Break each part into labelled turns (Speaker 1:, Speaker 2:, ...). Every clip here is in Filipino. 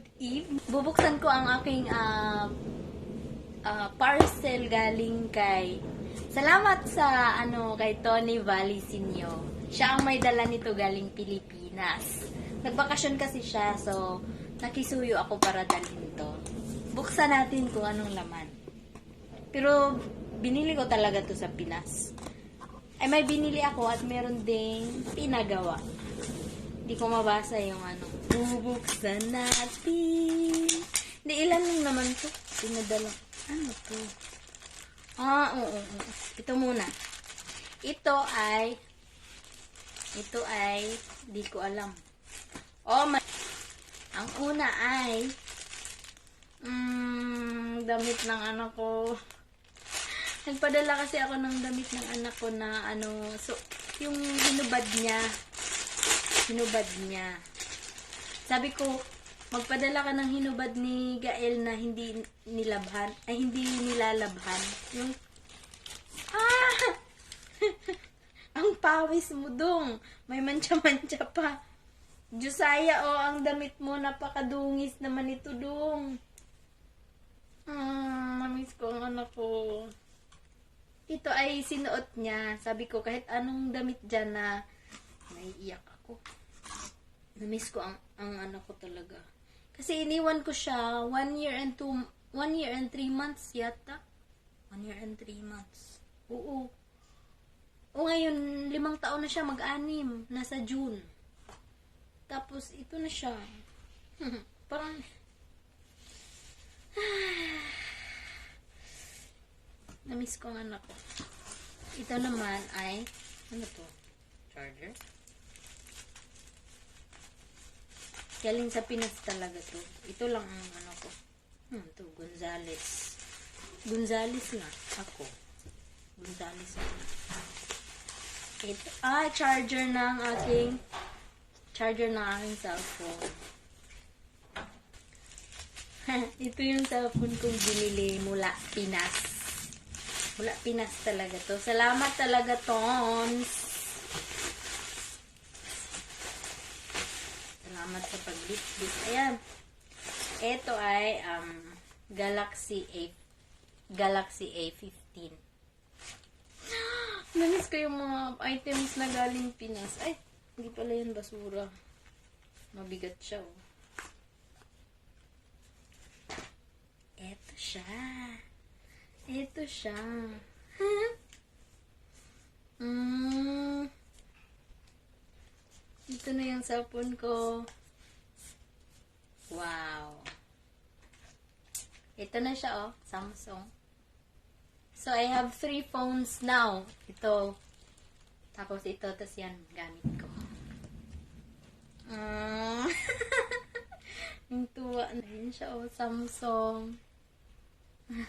Speaker 1: good eve. Bubuksan ko ang aking ah, ah, parcel galing kay Salamat sa ano kay Tony Valisinio. Siya ang may dala nito galing Pilipinas. Nagbakasyon kasi siya, so nakisuyo ako para dalhin to. Buksan natin kung anong laman. Pero binili ko talaga to sa Pinas. Ay may binili ako at meron ding pinagawa. Hindi ko mabasa yung ano. Bubuksan natin. Hindi, ilan lang naman to. Pinadala. Ano to? Ah, oo, oo. Ito muna. Ito ay, ito ay, di ko alam. Oh, ma- ang una ay, mm, damit ng anak ko. Nagpadala kasi ako ng damit ng anak ko na ano, so, yung hinubad niya, hinubad niya. Sabi ko, magpadala ka ng hinubad ni Gael na hindi nilabhan, ay hindi nilalabhan. Yung, ah! ang pawis mo dong. May mancha-mancha pa. Josiah, oh, ang damit mo, napakadungis naman ito dong. Hmm, mamiss ko ang anak ko. Ito ay sinuot niya. Sabi ko, kahit anong damit dyan na naiiyak ako. Namiss ko ang, ang anak ko talaga. Kasi iniwan ko siya one year and two, one year and three months yata. One year and three months. Oo. O ngayon, limang taon na siya mag-anim. Nasa June. Tapos, ito na siya. Parang, namiss ko ang anak ko. Ito naman ay, ano to? Charger? Galing sa Pinas talaga to. Ito lang ang ano ko. Hmm, to Gonzales. Gonzales nga. Ako. Gonzales nga. Ito, ah, charger ng aking charger ng aking cellphone. Ito yung cellphone kong binili mula Pinas. Mula Pinas talaga to. Salamat talaga, Tons. Salamat sa pagbitbit. Ayan. Ito ay um, Galaxy A Galaxy A15. Namiss ko yung mga items na galing Pinas. Ay, hindi pala yun basura. Mabigat siya, oh. Eto siya. Eto siya. mm. Ito na yung cellphone ko. Wow. Ito na siya, oh. Samsung. So, I have three phones now. Ito. Tapos ito, tapos yan, gamit ko. Mm. yung tuwa na yun siya, oh. Samsung.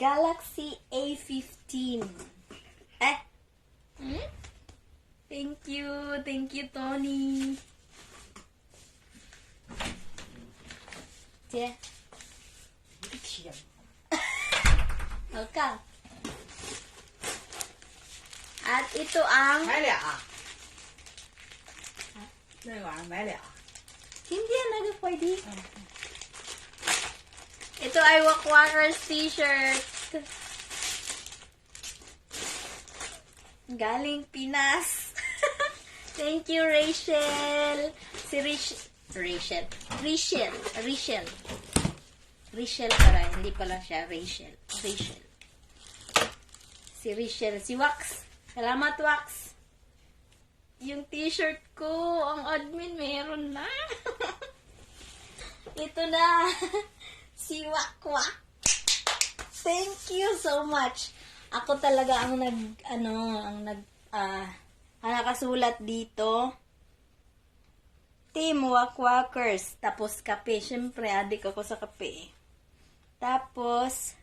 Speaker 1: Galaxy A15. Eh? Hmm? Thank you. Thank you, Tony. Tia. Welcome. At ito ang...
Speaker 2: 买俩，那玩意儿买俩。
Speaker 1: Hindi yan nagpwede. Ito ay Wakwakers t-shirt. Galing Pinas. Thank you, Rachel. Si Rich... Rachel. Rachel. Rachel. Rachel pala. Hindi pala siya Rachel. Rachel. Si Rachel. Si Wax. Salamat, Wax. Yung t-shirt ko, ang admin meron na. Ito na. si Wakwak. Thank you so much. Ako talaga ang nag, ano, ang nag, ah, ang nakasulat dito. Team Wakwakers. Tapos kape. Siyempre, adik ako sa kape. Tapos,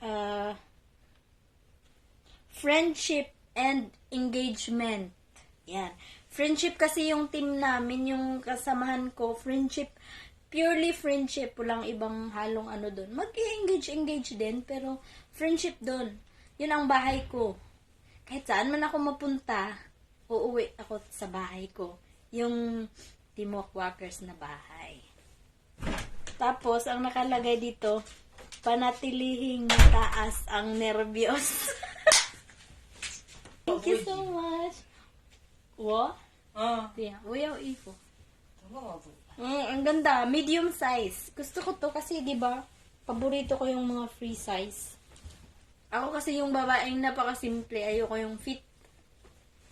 Speaker 1: ah, friendship and engagement. Yan. Friendship kasi yung team namin, yung kasamahan ko, friendship, purely friendship, walang ibang halong ano doon. Mag-engage, engage din, pero friendship doon. Yun ang bahay ko. Kahit saan man ako mapunta, uuwi ako sa bahay ko. Yung Teamwork Workers na bahay. Tapos, ang nakalagay dito, panatilihing mataas ang nervyos. Thank you so much. What?
Speaker 2: Ah,
Speaker 1: Yeah, uyaw
Speaker 2: po.
Speaker 1: Mm, ang ganda, medium size. Gusto ko to kasi 'di ba? Paborito ko yung mga free size. Ako kasi yung babaeng napakasimple, ayoko yung fit.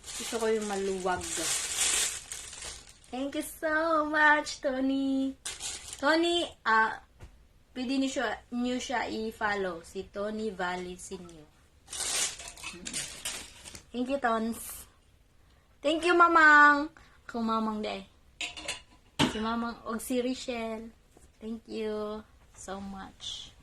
Speaker 1: Gusto ko yung maluwag. Thank you so much, Tony. Tony, ah, pwede niyo siya, niyo siya i-follow. Si Tony Valisinio. Thank you, Tons. Thank you, Mamang. Ako, Mamang de. Si Mamang, og si Richelle. Thank you so much.